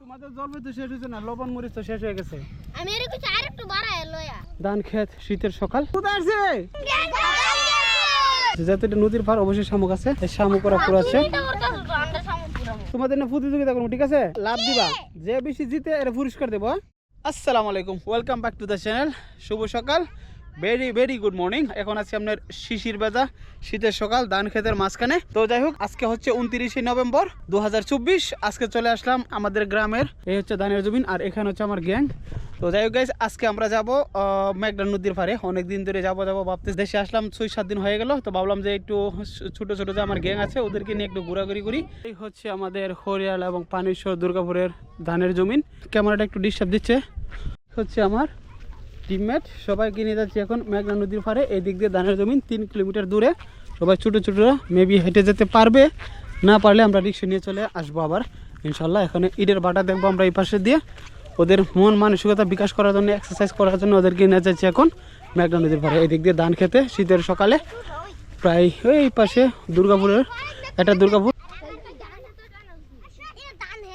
তোমাদের জলপাই তো শেষ হয়েছে না? লবণ মরিচ তো শেষ হয়ে গেছে। আমি এর কিছু আরেকটু বাড়ায় লয়া। ধান ক্ষেত শীতের সকাল। কোথায় যেহেতু এটা নদীর পার অবশ্যই শামুক আছে। এই শামুক ওরা আছে তোমাদের না প্রতিযোগিতা করব ঠিক আছে? লাভ দিবা। যে বেশি জিতে এর পুরস্কার দেবো আসসালামু আলাইকুম। Welcome back to the channel শুভ সকাল। ভেরি ভেরি গুড মর্নিং এখন আছি আপনার শিশির বেজা, শীতের সকাল, ধান ক্ষেতের মাঝখানে। তো যাই হোক, আজকে হচ্ছে উনত্রিশে নভেম্বর দু হাজার চব্বিশ। আজকে চলে আসলাম আমাদের গ্রামের, এই হচ্ছে ধানের জমিন আর এখানে হচ্ছে আমার গ্যাং। তো যাই হোক গাইজ আজকে আমরা যাব মেঘনা নদীর পারে অনেক দিন ধরে যাব যাব ভাবতে দেশে আসলাম ছয় সাত দিন হয়ে গেল, তো ভাবলাম যে একটু ছোট ছোট যে আমার গ্যাং আছে, ওদেরকে নিয়ে একটু ঘোরাঘুরি করি। এই হচ্ছে আমাদের হরিয়াল এবং পানেশ্বর দুর্গাপুরের ধানের জমিন। ক্যামেরাটা একটু ডিস্টার্ব দিচ্ছে। হচ্ছে আমার টিমমেট সবাইকে নিয়ে যাচ্ছি এখন মেঘনা নদীর পারে এই দিক দিয়ে ধানের জমিন তিন কিলোমিটার দূরে। সবাই ছোটো ছোটো মেবি হেঁটে যেতে পারবে। না পারলে আমরা রিক্সা নিয়ে চলে আসব আবার। ইনশাল্লাহ এখানে ইটের বাটা দেখব আমরা এই পাশে দিয়ে। ওদের মন মানসিকতা বিকাশ করার জন্য এক্সারসাইজ করার জন্য ওদেরকে নিয়ে যাচ্ছি এখন মেঘনা নদীর পারে এই দিক দিয়ে ধান খেতে, শীতের সকালে। প্রায় ওই পাশে দুর্গাপুরের একটা দুর্গাপুর।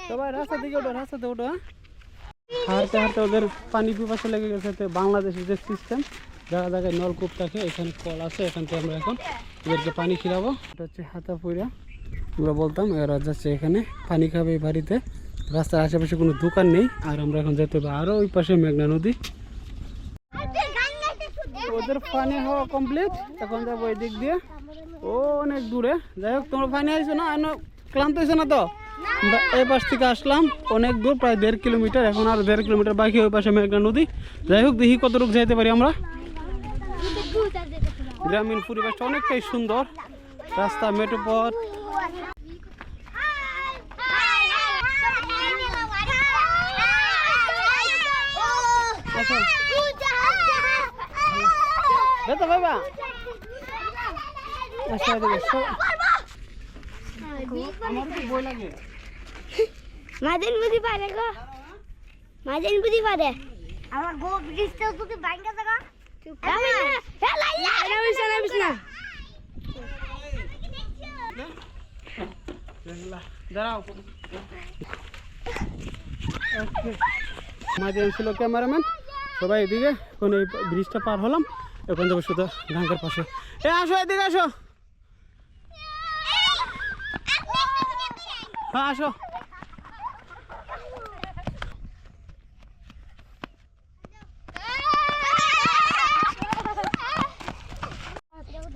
সবাই রাস্তা দিকে ওঠো, রাস্তাতে ওঠো হ্যাঁ? হাঁটতে হাঁটতে ওদের পানি পিপাসা লেগে গেছে বাংলাদেশের যে সিস্টেম জায়গা জায়গায় নলকূপ থাকে, এখানে কল আছে, এখান থেকে আমরা এখন ওদেরকে পানি খিলাবো। এটা হচ্ছে হাতা পুইরা আমরা বলতাম, এরা যাচ্ছে এখানে পানি খাবে এই বাড়িতে। রাস্তার আশেপাশে কোনো দোকান নেই, আর আমরা এখন যেতে হবে আরও ওই পাশে মেঘনা নদী। ওদের পানি হওয়া কমপ্লিট এখন যাব এই দিক দিয়ে। ও, অনেক দূরে। যাই হোক, তোমরা পানি আইছো না? ক্লান্ত হয়েছে না তো? আমরা এই পাশ থেকে আসলাম। অনেক দূর, প্রায় দেড় কিলোমিটার। এখন আর দেড় কিলোমিটার বাকি ওই পাশে মেঘনা নদী। যাই হোক, দেখি কতটুকু যাইতে পারি আমরা। গ্রামীণ পরিবেশটা অনেকটাই সুন্দর। রাস্তা, মেট্রো পথ। আচ্ছা আমার বই লাগে? মাদিন বুঝি পারে গো। মাদিন বুঝি পারে। আমার গো ব্রিজটা তোকে বাইঙ্গা মাঝে ছিল ক্যামেরাম্যান। সবাই এদিকে এখন এই ব্রিজটা পার হলাম। এখন যাব শুধু ঢাঙ্গার পাশে। এ আসো এদিকে আসো। হ্যাঁ আসো।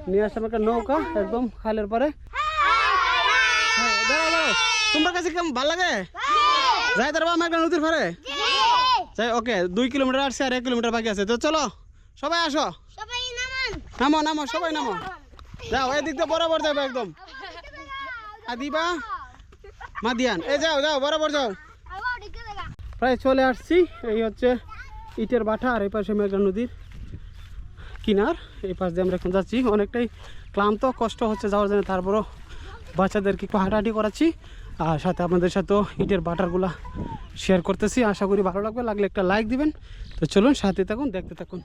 নিয়ে আসলাম একটা নৌকা একদম খালের পরে। হ্যাঁ, তোমার কাছে কেমন ভালো লাগে? যাই তারপর আমার একটা নদীর পারে। যাই ওকে দুই কিলোমিটার আসছে আর এক কিলোমিটার বাকি আছে। তো চলো সবাই আসো। নামো নামো সবাই নামো। যাও এই দিক দিয়ে বরাবর যাবে একদম। আর দিবা মাদিয়ান এই যাও যাও বরাবর যাও। প্রায় চলে আসছি এই হচ্ছে ইটের বাটা আর এই পাশে মেঘনা নদীর কিনার, এই পাশ দিয়ে আমরা এখন যাচ্ছি। অনেকটাই ক্লান্ত, কষ্ট হচ্ছে যাওয়ার জন্য। তারপরও বাচ্চাদেরকে একটু হাঁটাহাঁটি করাচ্ছি। আর সাথে আপনাদের সাথেও ইটের বাটারগুলা শেয়ার করতেছি। আশা করি ভালো লাগবে। লাগলে একটা লাইক দিবেন। তো চলুন সাথে থাকুন, দেখতে থাকুন।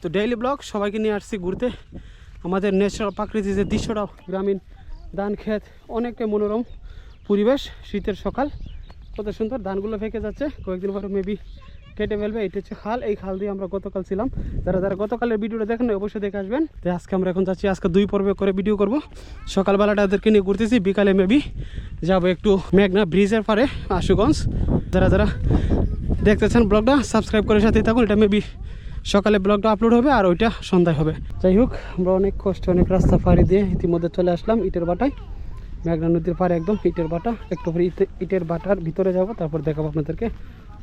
তো ডেইলি ব্লগ সবাইকে নিয়ে আসছি ঘুরতে। আমাদের ন্যাচারাল প্রাকৃতিক যে দৃশ্যটা, গ্রামীণ ধান ক্ষেত, অনেকটাই মনোরম পরিবেশ। শীতের সকাল, কত সুন্দর ধানগুলো ফেঁকে যাচ্ছে। কয়েকদিন পরে মেবি কেটে ফেলবে, এটা হচ্ছে খাল। এই খাল দিয়ে আমরা গতকাল ছিলাম। যারা যারা গতকালের ভিডিওটা দেখেন অবশ্যই দেখে আসবেন। তো আজকে আমরা এখন যাচ্ছি, আজকে দুই পর্বে করে ভিডিও করব। সকালবেলাটা ওদেরকে নিয়ে ঘুরতেছি, বিকালে মেবি যাব একটু মেঘনা ব্রিজের পারে আশুগঞ্জ। যারা যারা দেখতেছেন ব্লগটা সাবস্ক্রাইব করে সাথে থাকুন। এটা মেবি সকালে ব্লগটা আপলোড হবে আর ওইটা সন্ধ্যায় হবে। যাই হোক, আমরা অনেক কষ্ট অনেক রাস্তা পাড়ি দিয়ে ইতিমধ্যে চলে আসলাম ইটের বাটায়। মেঘনা নদীর পাড়ে একদম ইটের বাটা, একটু ইটের বাটার ভিতরে যাব, তারপর দেখাবো আপনাদেরকে।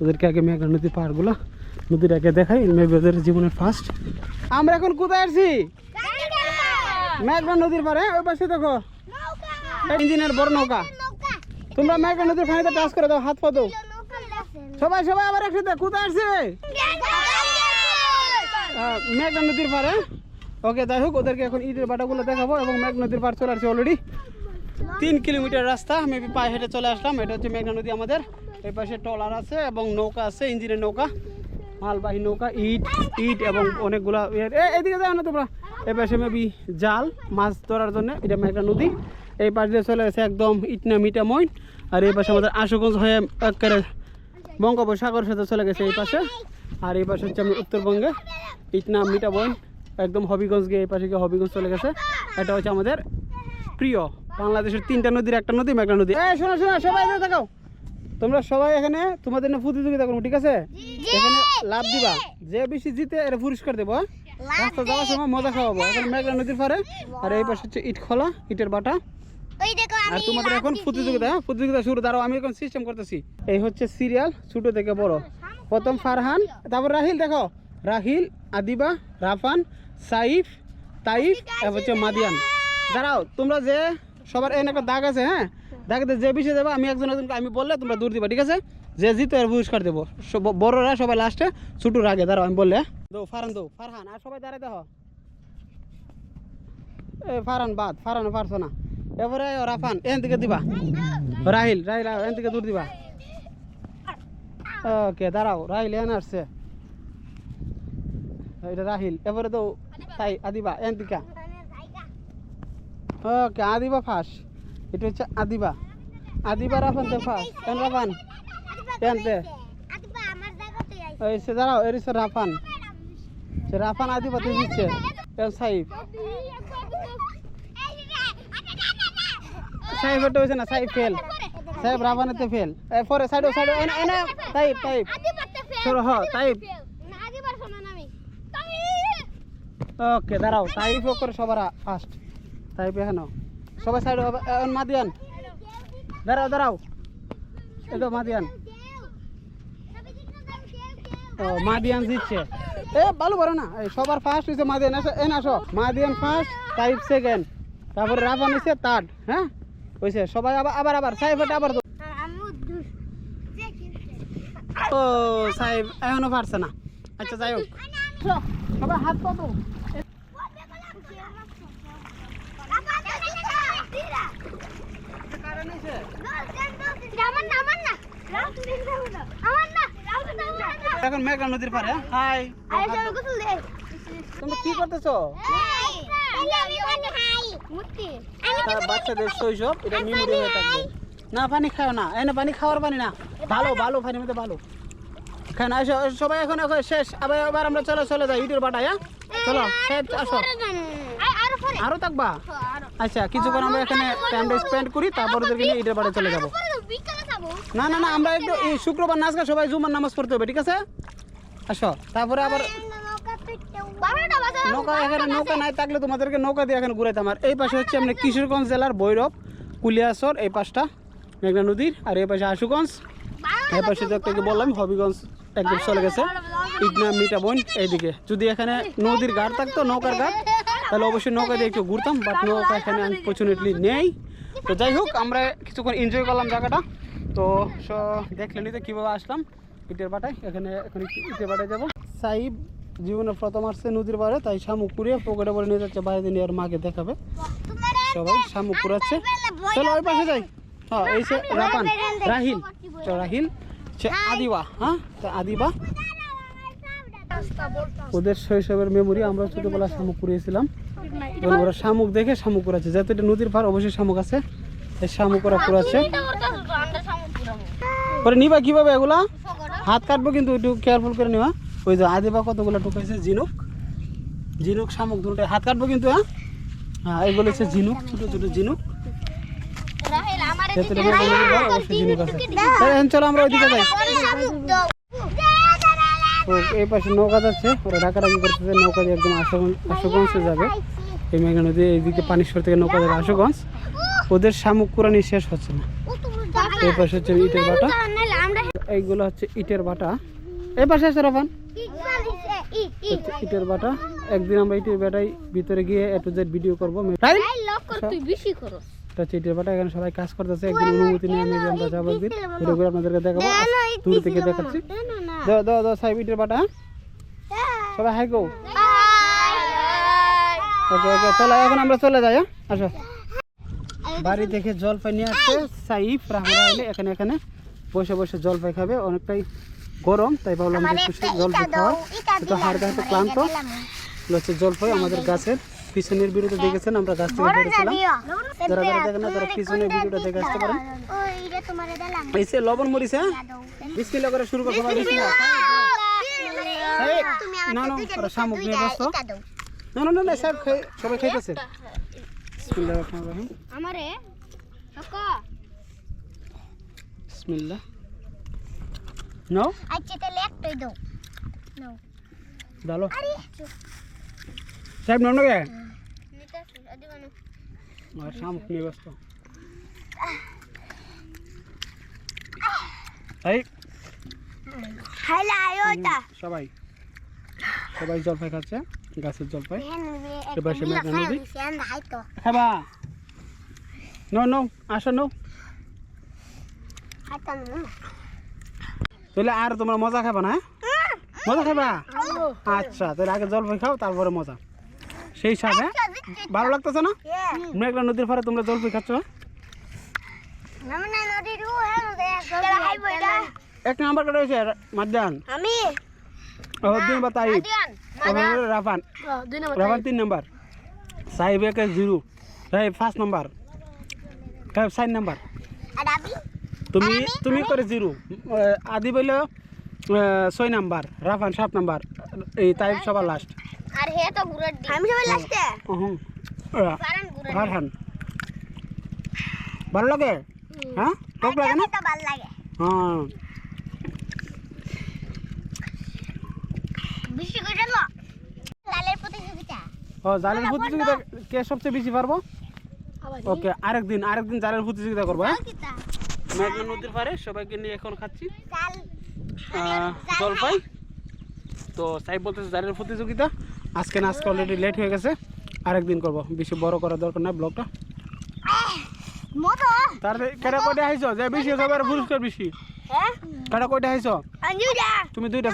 ওদেরকে আগে মেঘনা নদীর পাহাড়গুলো নদীর আগে দেখাই মেবি ওদের জীবনের ফার্স্ট আমরা এখন কোথায় আসছি? মেঘনা নদীর পাড়ে ওই পাশে দেখো। ইঞ্জিনের বড় নৌকা। তোমরা মেঘনা নদীর পানিতে টাচ করে দাও হাত পা দাও। সবাই সবাই আবার একসাথে কোথায় আসছে? মেঘনা নদীর পাড়ে ওকে যাই হোক ওদেরকে এখন ইটের বাটাগুলো দেখাবো এবং মেঘ নদীর পাড় চলে আসছে অলরেডি তিন কিলোমিটার রাস্তা মেবি পায়ে হেঁটে চলে আসলাম। এটা হচ্ছে মেঘনা নদী আমাদের। এই পাশে ট্রলার আছে এবং নৌকা আছে, ইঞ্জিনের নৌকা, মালবাহী নৌকা, ইট ইট এবং অনেকগুলা এদিকে যাও না তোমরা। এই পাশে মেবি জাল, মাছ ধরার জন্য, এটা মেঘনা নদী। এই পাশ দিয়ে চলে গেছে একদম ইটনা মিটা মইন। আর এই পাশে আমাদের আশুগঞ্জ হয়ে একেবারে বঙ্গোপসাগরের সাথে চলে গেছে এই পাশে। আর এই পাশে হচ্ছে আমি উত্তরবঙ্গে ইটনা মিটা বইন একদম হবিগঞ্জ গিয়ে এই পাশে গিয়ে হবিগঞ্জ চলে গেছে। এটা হচ্ছে আমাদের প্রিয় বাংলাদেশের তিনটা নদীর একটা নদী, মেঘনা নদী। শোনো শোনো, সবাই দেখাও তোমরা সবাই এখানে তোমাদের নিয়ে প্রতিযোগিতা করব ঠিক আছে? এখানে লাভ দিবা। যে বেশি জিতে এর পুরস্কার দেবো হ্যাঁ? রাস্তা যাওয়ার সময় মজা খাওয়াবো। এখন মেঘনা নদীর পারে আর এই পাশে হচ্ছে ইট খোলা ইটের বাটা। আর তোমাদের এখন প্রতিযোগিতা হ্যাঁ? প্রতিযোগিতা শুরু দাঁড়াও আমি এখন সিস্টেম করতেছি। এই হচ্ছে সিরিয়াল ছোট থেকে বড়। প্রথম ফারহান তারপর রাহিল দেখো। রাহিল আদিবা রাফান সাইফ তাইফ তারপর হচ্ছে মাদিয়ান। দাঁড়াও তোমরা যে সবার এখানে একটা দাগ আছে হ্যাঁ? দাগেতে যে বিষয়ে যাবে, আমি একজন একজনকে, আমি বললে তোমরা দূর দিবা, ঠিক আছে? যে জিতো এর পুরস্কার দেবো। বড়রা সবাই লাস্টে ছোটুর আগে, দাঁড়াও, আমি বললে হ্যাঁ? দো, ফারহান দো, ফারহান, আর সবাই দাঁড়াই দেখো। এ, ফারহান বাদ, ফারহান পারছ না। এবারে রাফান, এখান থেকে দিবা। রাহিল রাহিল এখান থেকে দূর দিবা। ওকে, দাঁড়াও, রাহিল এখানে আসছে। এটা রাহিল, এবারে তো তাই আদিবা এখান থেকে। ওকে আদিবা ফাঁস। এটা হচ্ছে আদিবা আদিবা রাফান তো ফাঁস এন রাফান এনতে আদিবা আমার জায়গাতে আই ওই সে দাঁড়াও এর হচ্ছে রাফান সে রাফান আদিবা তুই দিচ্ছে এন সাইফ সাইফ এটা হয়েছে না সাইফ ফেল সাহেব রাফানেতে ফেল এ পরে সাইডো সাইডো এনে এনে তাইপ তাইপ সরো হ তাইপ ওকে দাঁড়াও তাইপ করে সবার ফার্স্ট তাইপ এখানে সবাই সাইড এখন মাদিয়ান। দাঁড়াও দাঁড়াও। এই তো মাদিয়ান। ও, মাদিয়ান জিতছে। এ ভালো বড় না। সবার ফার্স্ট হয়েছে মাদিয়ান। আসো এন আসো। মাদিয়ান ফার্স্ট তাইপ সেকেন্ড তারপরে রাফান হয়েছে থার্ড হ্যাঁ? হয়েছে সবাই আবার আবার আবার। সাইফেট আবার ও সাহেব এখনও পারছে না। আচ্ছা যাই হোক। সবাই হাত কত এখন মেঘা নদীর পারে হাই। তুমি কি করতেছো? বাচ্চাদের শৈশব এটা মেমোরি হয়ে থাকবে। না পানি খাও না। এনে পানি খাওয়ার পানি না। ভালো ভালো পানির মধ্যে ভালো। খান আসো সবাই এখন এখন শেষ। আবার আবার আমরা চলো চলে যাই ইটের বাটায় হ্যাঁ? চলো শেষ আসো। আরও থাকবা? আচ্ছা কিছুক্ষণ আমরা এখানে টাইমটা স্পেন্ড করি, তারপর ওদেরকে নিয়ে ইটের বাটায় চলে যাব। না না না, আমরা একটু এই শুক্রবার নাচকা সবাই জুমার নামাজ পড়তে হবে, ঠিক আছে? আসো, তারপরে আবার নৌকা এখানে নৌকা নাই থাকলে তোমাদেরকে নৌকা দিয়ে এখানে ঘুরাইতাম আর এই পাশে হচ্ছে আমরা কিশোরগঞ্জ জেলার ভৈরব, কুলিয়াসর, এই পাশটা মেঘনা নদীর, আর এই পাশে আশুগঞ্জ। এই পাশে তো একটা বললাম, হবিগঞ্জ একদম চলে গেছে। ইগনা মিটা বোন, এইদিকে। যদি এখানে নদীর ঘাট থাকতো, নৌকার ঘাট তাহলে অবশ্যই নৌকা দিয়ে একটু ঘুরতাম বাট নৌকা এখানে আনফর্চুনেটলি নেই। তো যাই হোক আমরা কিছুক্ষণ এনজয় করলাম জায়গাটা। তো স- দেখলেনই তো কীভাবে আসলাম ইটের বাটায়। এখানে এখন একটু ইটের বাটায় যাব। সাইব জীবনে প্রথম আসছে নদীর পাড়ে তাই শামুক কুড়িয়ে পকেটে বলে নিয়ে যাচ্ছে বাইরে নিয়ে আর মাকে দেখাবে। সবাই শামুক কুড়াচ্ছে চলো ওই পাশে যাই। হ্যাঁ এই সে রাপান রাহিল। রাহিল সে আদিবা হ্যাঁ? তো আদিবা। ওদের শৈশবের মেমোরি আমরা ছোটবেলা শামুক কুড়িয়েছিলাম। এবং ওরা শামুক দেখে শামুক কুড়াচ্ছে। যেহেতু এটা নদীর পার অবশ্যই শামুক আছে। এই শামুক ওরা কুড়াচ্ছে। পরে নিবা কীভাবে এগুলা? হাত কাটবো কিন্তু একটু কেয়ারফুল করে নিবা। ওই যে আদিবা কতগুলো ঢুকাইছে? ঝিনুক। ঝিনুক শামুক দুটোই। হাত কাটবো কিন্তু হ্যাঁ? হ্যাঁ এগুলো হচ্ছে ঝিনুক ছোট ছোট ঝিনুক। অবশ্যই ঝিনুক আছে। চলো আমরা ওইদিকে যাই। তো এই পাশে নৌকা যাচ্ছে ওরা ডাকাডাকি করতেছে নৌকা দিয়ে একদম আশুগঞ্জ যাবে। এই মেঘা নদী এইদিকে পানিশ্বর থেকে নৌকা যাবে আশুগঞ্জ। ওদের শামুক কুরানি শেষ হচ্ছে না। এই পাশে হচ্ছে ইটের বাটা। এইগুলো হচ্ছে ইটের বাটা। এই পাশে আছে রফান। ইটের বাটা। একদিন আমরা ইটের বাটাই ভিতরে গিয়ে এ টু জেড ভিডিও করব। এটা হচ্ছে ইটের বাটা। এখানে সবাই কাজ করতেছে। একদিন অনুমতি নিয়ে আমরা যাব একদিন। আপনাদেরকে দেখাবো। দূর থেকে দেখাচ্ছি। দাও দাও দাও সাহেব ইটের বাটা হ্যাঁ? সবাই হাই গো। ওকে ওকে চলো এখন আমরা চলে যাই হ্যাঁ? আসো। বাড়ি থেকে জলপাই নিয়ে আসছে সাইফ রাহরা এলে এখানে এখানে। বসে বসে জলপাই খাবে অনেকটাই গরম তাই ভাবলাম যে একটু জলপাই খাওয়া তো হাড় গাছে ক্লান্ত। হচ্ছে জলপাই আমাদের গাছের পিছনের ভিডিওতে দেখেছেন? আমরা গাছ থেকে ধরেছিলাম যারা যারা দেখেন না তারা পিছনের ভিডিওটা দেখে আসতে পারেন। এই যে লবণ মরিচ হ্যাঁ? বিসমিল্লাহ করে শুরু এই, না না ওরা শামুক নিয়ে না না না না খাই সবাই খাইতেছে বিসমিল্লাহ রহমান রহিম। আমারে? নাও। আচ্ছা তাহলে একটাই দাও। নাও। ডালো সাহেব নাও না গে নিতে আদি বানো আর শামুক নিয়ে ব্যস্ত। এই সবাই। সবাই জলপাই খাচ্ছে গাছের জলপাই। এবার সে খাবা নো নো আসো নো তাহলে আর তোমরা মজা খাবা না হ্যাঁ? মজা খাবা? আচ্ছা তাহলে আগে জলপাই খাও তারপরে মজা। সেই স্বাদ হ্যাঁ? ভালো লাগতেছে না? মেঘনা নদীর পারে তোমরা জলপাই খাচ্ছ? হ্যাঁ? এক নাম্বার কাটা হয়েছে মাদ্দান আমি? ও দুই নাম্বার তাইব। রাফান। রাফান তিন নাম্বার। সাহেব এক জিরো। সাহেব ফার্স্ট নাম্বার। সাহেব চার নাম্বার। তুমি তুমি করে জিরো। আদি বইল ছয় নাম্বার। রাফান সাত নাম্বার। এই তাইব সবার লাস্ট আর হে তো গুড়ের দি আমি সবাই লাস্টে। হুম। ফারহান ভালো লাগে? হ্যাঁ? টক লাগে না? তো ভালো লাগে। হ্যাঁ বেশি করে না লালের প্রতিযোগিতা। ও জালের প্রতিযোগিতা কে সবচেয়ে বেশি পারব? ওকে আরেকদিন আরেকদিন জালের প্রতিযোগিতা করব হ্যাঁ? মেঘনা নদীর পারে সবাইকে নিয়ে এখন খাচ্ছি। জলপাই। তো সাহেব বলতেছে জালের প্রতিযোগিতা। আজকে না আজকে অলরেডি লেট হয়ে গেছে। আরেকদিন করব। বেশি বড় করার দরকার না ব্লগটা। মতো তার কেটা কয়টা আইছো? যে বেশি সবার পুরস্কার বেশি। হ্যাঁ? কেটা কয়টা আইছো? তুমি দুইটা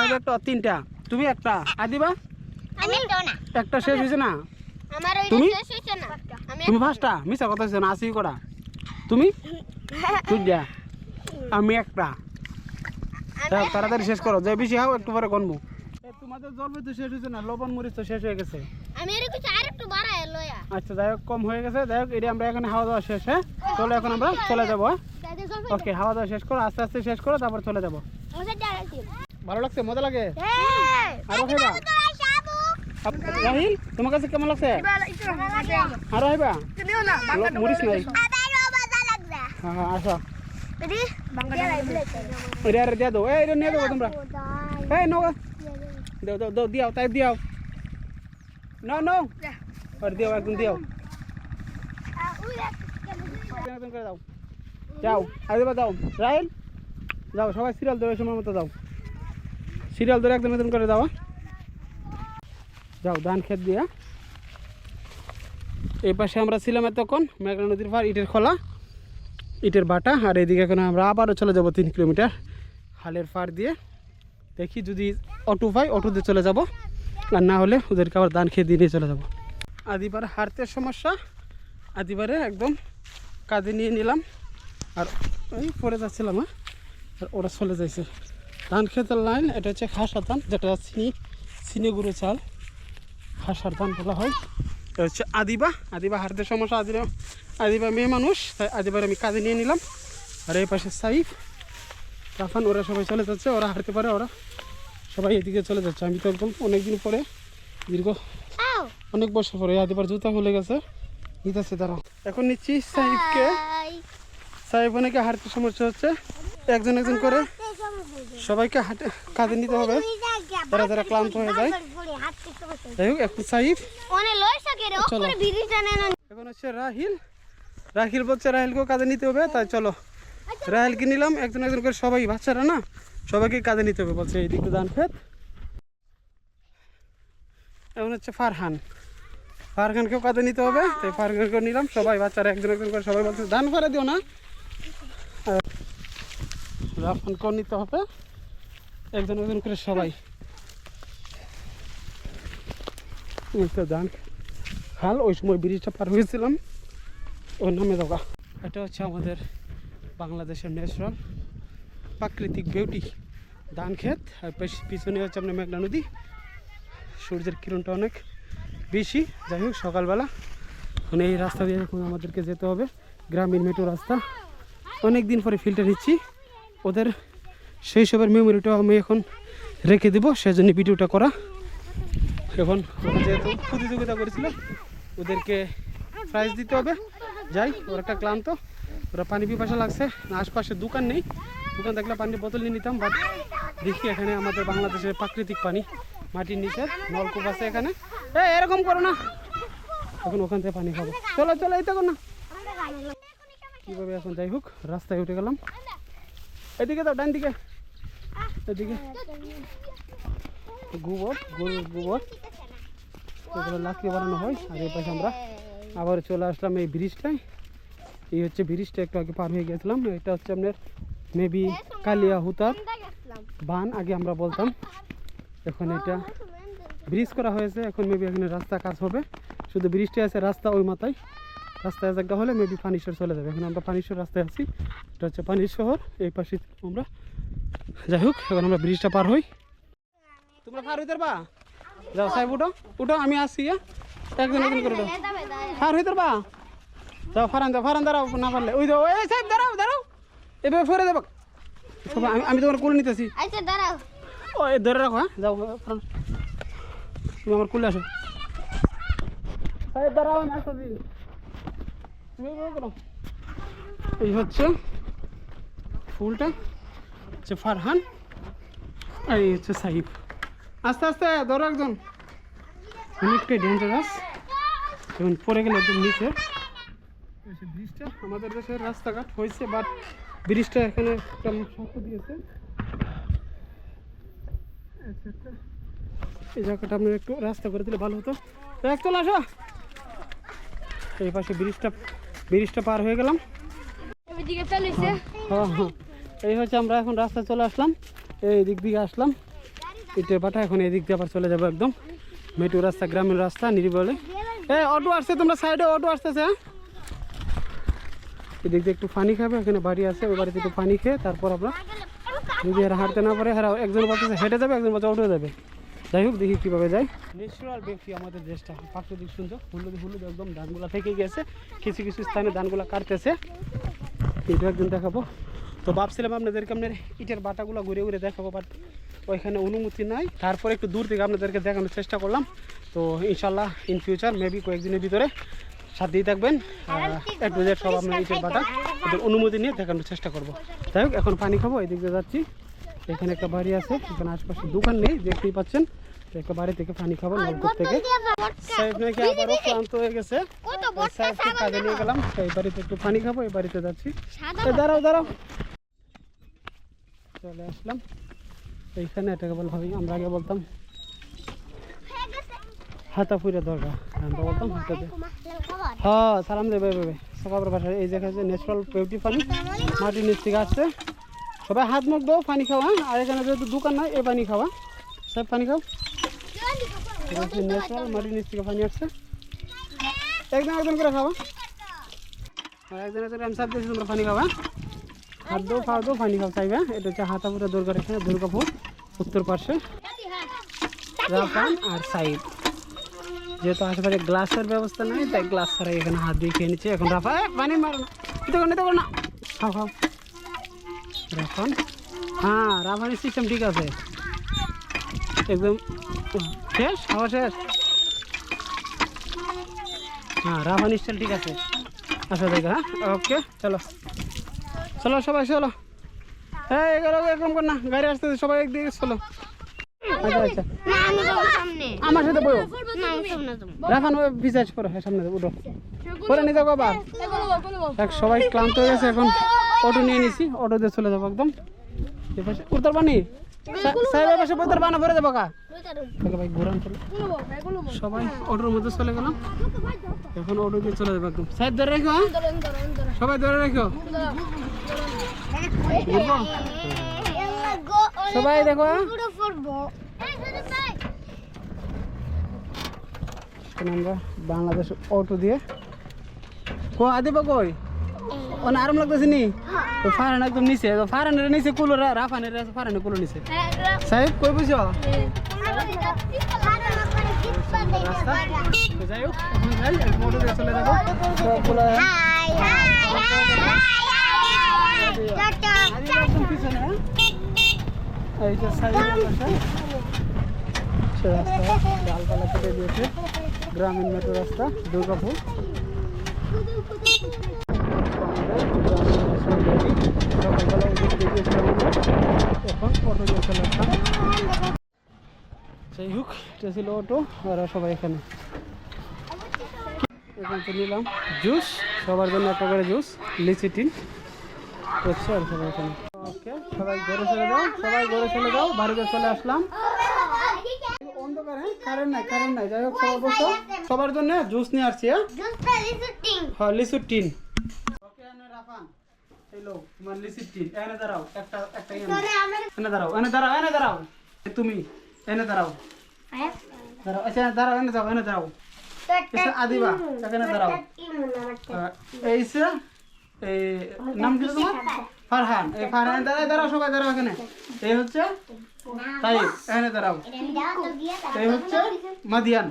আমি একটা। তিনটা। তুমি একটা। আদিবা আমি একটা শেষ হয়েছে না? তুমি? তুমি ফার্স্টটা মিশা কথা হচ্ছে না আসি করা তুমি? দুইটা। আমি একটা। তাড়াতাড়ি শেষ করো। যে বেশি হাও একটু পরে গনবো তোমাদের জল তো শেষ হয়েছে না লবণ মরিচ তো শেষ হয়ে গেছে। আমি এর কিছু আর একটু বাড়ায় লয়া। আচ্ছা যাই হোক কম হয়ে গেছে যাই হোক এটা আমরা এখানে হাওয়া দাওয়া শেষ হ্যাঁ? চলো এখন আমরা চলে যাব হ্যাঁ? ওকে হাওয়া দাওয়া শেষ করো আস্তে আস্তে শেষ করো তারপর চলে যাব। ভালো লাগছে? মজা লাগে? এই আরও খাইবা রাহিল তোমার কাছে কেমন লাগছে? আরও খাইবা মরিচ নাই। হ্যাঁ হ্যাঁ আসো। এটা আরে দিয়ে দাও। এই নিয়ে দেবো তোমরা। এই নো দাও দাও দাও দিয়াও তাই দিয়াও নো নো আর দিও একদম দিও একদম করে দাও যাও আগে দাও রাহিল যাও সবাই সিরিয়াল ধরে সময় মতো দাও সিরিয়াল ধরে একদম একদম করে দাও হ্যাঁ? যাও ধান খেত দিয়া এই পাশে আমরা ছিলাম এতক্ষণ মেঘনা নদীর পার ইটের খোলা ইটের বাটা আর এদিকে এখন আমরা আবারও চলে যাব তিন কিলোমিটার হালের পার দিয়ে। দেখি যদি অটো পাই অটো দিয়ে চলে যাব। আর না হলে ওদেরকে আবার দান খেয়ে দিয়ে চলে যাব। আদিবারে হারতে সমস্যা। আদিবারে একদম কাজে নিয়ে নিলাম। আর ওই পরে যাচ্ছিলাম হ্যাঁ? আর ওরা চলে যাইছে। ধান খেতের লাইন, এটা হচ্ছে খাসা ধান, যেটা চিনি চিনি গুঁড়ো চাল। খাসার ধান বলা হয়। এটা হচ্ছে আদিবা। আদিবা হারতে সমস্যা, আদিবা আদিবা মেয়ে মানুষ, তাই আদিবার আমি কাজে নিয়ে নিলাম। আর এই পাশে সাইফ। রাফান ওরা সবাই চলে যাচ্ছে ওরা হারতে পারে ওরা সবাই এদিকে চলে যাচ্ছে। আমি তো একদম অনেকদিন পরে দীর্ঘ অনেক বছর পরে আদিবার জুতা খুলে গেছে। নিতেছে তারা এখন নিচ্ছি সাইফকে সাহেব অনেকে হারতে সমস্যা হচ্ছে। একজন একজন করে সবাইকে হাঁটে কাঁধে নিতে হবে। তারা যারা ক্লান্ত হয়ে যায়। যাই হোক এখন রে চলো। এখন হচ্ছে রাহিল। রাহিল বলছে রাহিলকেও কাজে নিতে হবে তাই চলো। রাহিলকে নিলাম, একজন একজন করে সবাই, বাচ্চারা না, সবাইকে কাজে নিতে হবে, বলছে, এইদিকে দান খেত এখন হচ্ছে ফারহান। ফারহানকেও কাজে নিতে হবে, তাই ফারহানকেও নিলাম, সবাই, বাচ্চারা একজন একজন করে সবাই বলছে ধান ফারে দিও না। রাফানকেও নিতে হবে, একজন একজন করে সবাই। তো খাল ওই সময় ব্রিজটা পার হয়েছিলাম। ওর নামে দাওয়া এটা হচ্ছে আমাদের বাংলাদেশের ন্যাচারাল প্রাকৃতিক বিউটি, ধান ক্ষেত, আর পিছনে হচ্ছে আপনার মেঘনা নদী। সূর্যের কিরণটা অনেক বেশি। যাই হোক, সকালবেলা মানে এই রাস্তা দিয়ে এখন আমাদেরকে যেতে হবে। গ্রামীণ মেট্রো রাস্তা। অনেক দিন পরে ফিল্টার নিচ্ছি। ওদের সেই সবের মেমোরিটাও আমি এখন রেখে দেবো, সেজন্য ভিডিওটা করা। এখন যেহেতু প্রতিযোগিতা করেছিল, ওদেরকে প্রাইজ দিতে হবে। যাই, ওরা একটা ক্লান্ত। ওরা পানি পিপাসা লাগছে। না, আশপাশে দোকান নেই। দোকান থাকলে পানির বোতল নিয়ে নিতাম বাট দেখি এখানে আমাদের বাংলাদেশের প্রাকৃতিক পানি, মাটির নিচে, নলকূপ আছে এখানে। এ, এরকম করো না। এখন ওখান থেকে পানি খাব। চলো চলো, এই তো না। কীভাবে এখন যাই হোক, রাস্তায় উঠে গেলাম। এদিকে তো ডান দিকে। এদিকে। গোবর, গরুর গোবর। এগুলো লাকিয়ে বানানো হয়, আর এই পাশে আমরা আবার চলে আসলাম এই ব্রিজটায় এই হচ্ছে ব্রিজটা একটু আগে পার হয়ে গেছিলাম, এটা হচ্ছে আপনার মেবি কালিয়া হুতার বান, আগে আমরা বলতাম। এখন এটা ব্রিজ করা হয়েছে, এখন মেবি এখানে রাস্তা কাজ হবে। শুধু ব্রিজটা আছে, রাস্তা ওই মাথায়। রাস্তায় জায়গা হলে মেবি পানিশ্বর চলে যাবে। এখন আমরা পানিশ্বর রাস্তায় আছি। এটা হচ্ছে পানির শহর, এই পাশে আমরা। যাই হোক, এখন আমরা ব্রিজটা পার হই। তোমরা পার হইতে পারবা? যাও, সাহেব, উঠো। উঠো, আমি আসি হ্যাঁ? একজন করে উঠো পার হইতে পারবা? যাও ফারান যাও ফারান দাঁড়াও না পারলে। ওই যাও এই সাহেব দাঁড়াও দাঁড়াও। এভাবে ফেরে দেবো। আমি আমি তোমার কোলে নিতেছি। আচ্ছা দাঁড়াও। ও ধরে রাখো হ্যাঁ? যাও ফারান। তুমি আমার কোলে আসো। সাহেব দাঁড়াও আমি আসতেছি তুমি করো এই হচ্ছে ফুলটা হচ্ছে ফারহান আর এই হচ্ছে সাহিব। আস্তে আস্তে ধরো একজন। অনেকটাই ডেঞ্জারাস এখন পড়ে গেলে একদম নিচে। এই ব্রিজটা। আমাদের দেশের রাস্তাঘাট হয়েছে বাট ব্রিজটা এখানে একটা শক্ত দিয়েছে। আচ্ছা, আচ্ছা। এই জায়গাটা আপনার একটু রাস্তা করে দিলে ভালো হতো। এক চলে আসো। এই পাশে ব্রিজটা ব্রিজটা পার হয়ে গেলাম। হ্যাঁ হ্যাঁ। এই হচ্ছে আমরা এখন রাস্তা চলে আসলাম। এই দিক দিকে আসলাম। ইটের পাটা এখন এই দিক দিয়ে আবার চলে যাব একদম। মেটু রাস্তা গ্রামীণ রাস্তা নিরিবলে। এ অটো আসছে তোমরা সাইডে অটো আসতেছে হ্যাঁ? এদিক দিয়ে একটু পানি খাবে, এখানে বাড়ি আছে, ওই বাড়িতে একটু পানি খেয়ে তারপর আমরা যদি এরা হাঁটতে না পারে, এরা একজন বাচ্চা হেঁটে যাবে, একজন বাচ্চা উঠে যাবে। যাই হোক, দেখি কীভাবে যায়। ন্যাচুরাল ব্যক্তি আমাদের দেশটা প্রাকৃতিক সুন্দর হলুদ হলুদ একদম ধানগুলা থেকে গেছে, কিছু কিছু স্থানে ধানগুলা কাটতেছে। এটা একদিন দেখাবো। তো ভাবছিলাম আপনাদেরকে আপনার ইটের বাটাগুলো ঘুরে ঘুরে দেখাবো বাট ওইখানে অনুমতি নাই। তারপরে একটু দূর থেকে আপনাদেরকে দেখানোর চেষ্টা করলাম। তো ইনশাল্লাহ ইন ফিউচার মেবি কয়েকদিনের ভিতরে সাথেই থাকবেন। একটু যে সব আপনার ইটের বাটা ওদের অনুমতি নিয়ে দেখানোর চেষ্টা করব। যাই হোক এখন পানি খাব এদিক দিয়ে যাচ্ছি। এখানে একটা বাড়ি আছে এখানে আশপাশে দোকান নেই দেখতেই পাচ্ছেন। একটা বাড়ি থেকে পানি খাব নলকূপ থেকে। সাহেব নাকি আবারও ক্লান্ত হয়ে গেছে। সাহেবকে কাজে নিয়ে গেলাম এই বাড়িতে একটু পানি খাব এই বাড়িতে যাচ্ছি। দাঁড়াও দাঁড়াও। চলে আসলাম। এইখানে এটাকে বলা হবে আমরা আগে বলতাম হাতাপুরে দরগা আমরা বলতাম হাতাতে হ্যাঁ সালাম দেবে দেবে সকালের বাসায় এই জায়গায় যে ন্যাচারাল বিউটি পানি মাটির নিচ থেকে আসছে। সবাই হাত মুখ দাও পানি খাওয়া আর এখানে যেহেতু দোকান নাই, এই পানি খাওয়া। সব পানি খাও। ন্যাচারাল মাটির নিচ থেকে পানি আসছে। একজন একজন করে খাওয়া। আর একজন একজন আমি দিয়েছি, তোমরা পানি খাওয়া। হাত দো খাওয়া দো পানি খাও, চাইবে এটা হচ্ছে হাতাপুরা দুর্গার এখানে, দুর্গাপুর, উত্তর পার্শ্বে। রাফান আর সাইড যেহেতু আশেপাশে গ্লাসের ব্যবস্থা নেই, তাই গ্লাস ছাড়াই এখানে হাত দিয়ে খেয়ে নিচ্ছে। এখন রাফা পানি মারো না নিতে করো না। খাও খাও। রাফান হ্যাঁ রাফানের সিস্টেম ঠিক আছে। একদম, শেষ, খাওয়া শেষ। হ্যাঁ রাফান স্টাইল ঠিক আছে। আচ্ছা দেখ হ্যাঁ ওকে, চলো। চলো সবাই, চলো। হ্যাঁ এগুলো এরকম কর না, গাড়ি আসতেছে, সবাই একদিকে চলো। আচ্ছা আচ্ছা। আমার সাথে সামনে রাখান ওই বিচার করো। হ্যাঁ সামনে উঠো। করে নিতে যাব আবার দেখ সবাই ক্লান্ত হয়ে গেছে এখন অটো নিয়ে নিছি। অটো দিয়ে চলে যাব একদম। উত্তর পানি? সাহেবের পাশে ভরে দেবো কা ভাই ঘুরান চলো সবাই অটোর মধ্যে চলে গেলাম। এখন অটো দিয়ে চলে যাব একদম। সাহেব ধরে রেখো হ্যাঁ। সবাই ধরে রেখো। সবাই দেখো হ্যাঁ। আমরা বাংলাদেশ অটো দিয়ে কো আদিব কই? ও না আরাম লাগতেছে নি? তো ফারান একদম নিচে তো ফারানের নিচে কুলো রাফানের ফারানের কুলো নিচে। সাহেব কই বুঝছ? যাই হোক মোটর দিয়ে চলে যাব। হ্যাঁ? এই যে সাইডে সে রাস্তা, ডালপালা কেটে দিয়েছে। গ্রামীণ মেট্রো রাস্তা, দুর্গাপুর। সকালবেলা এখন অটো দিয়ে যাই হোক, এটা ছিল অটো ওরা সবাই এখানে। এখান থেকে নিলাম জুস, সবার জন্য একটা করে জুস লিচি টিন আর সবাই এখানে। ওকে, সবাই ঘরে চলে যাও, সবাই ঘরে চলে যাও, বাড়িতে চলে আসলাম। অন্ধকার হ্যাঁ কারেন্ট নাই কারেন্ট নাই যাই হোক সবার বসো সবার জন্য জুস নিয়ে আসছি হ্যাঁ জুসটা লিসুটিং হ্যাঁ লিচুর টিন ওকে এনে রাফান এই লো তোমার লিচুর টিন এনে দাঁড়াও একটা একটা এনে তোরে আমার এনে দাঁড়াও এনে দাঁড়াও এনে দাঁড়াও এই তুমি এনে দাঁড়াও দাঁড়াও আচ্ছা দাঁড়াও এনে যাও এনে দাঁড়াও এসে আদিবা এখানে দাঁড়াও আহ, এই নাম কি তোমার? ফারহান। এই ফারহান দাঁড়াও সবাই দাঁড়াও এখানে। এই হচ্ছে তাই এখানে দাঁড়াও। এই হচ্ছে মাদিয়ান।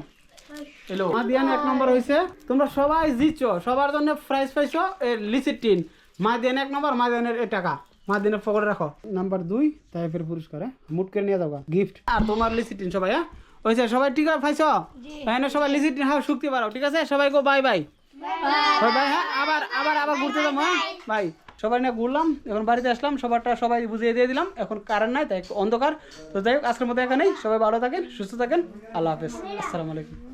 এলো। মাদিয়ান এক নম্বর হয়েছে তোমরা সবাই জিতছ। সবার জন্য প্রাইজ পাইছো এই লিচির টিন। মাদিয়ান এক নম্বর মাদিয়ানের এই টাকা। মাদিয়ানের পকেটে রাখো। নাম্বার দুই তাইফের পুরস্কার হ্যাঁ? মুট করে নিয়ে যাব গিফট আর তোমার লিচির টিন সবাই হ্যাঁ? হয়েছে সবাই ঠিক আছে পাইছো এখানে সবাই লিচির টিন হ্যাঁ শুকতে পারো ঠিক আছে? সবাই গো বাই বাই। বাই হ্যাঁ আবার আবার আবার ঘুরতে যাব হ্যাঁ? বাই সবাই নিয়ে ঘুরলাম এখন বাড়িতে আসলাম সবারটা সবাই বুঝিয়ে দিয়ে দিলাম এখন কারেন্ট নাই তাই অন্ধকার। তো যাই হোক আজকের মতো এখানেই সবাই ভালো থাকেন সুস্থ থাকেন আল্লাহ হাফেজ আসসালামু আলাইকুম।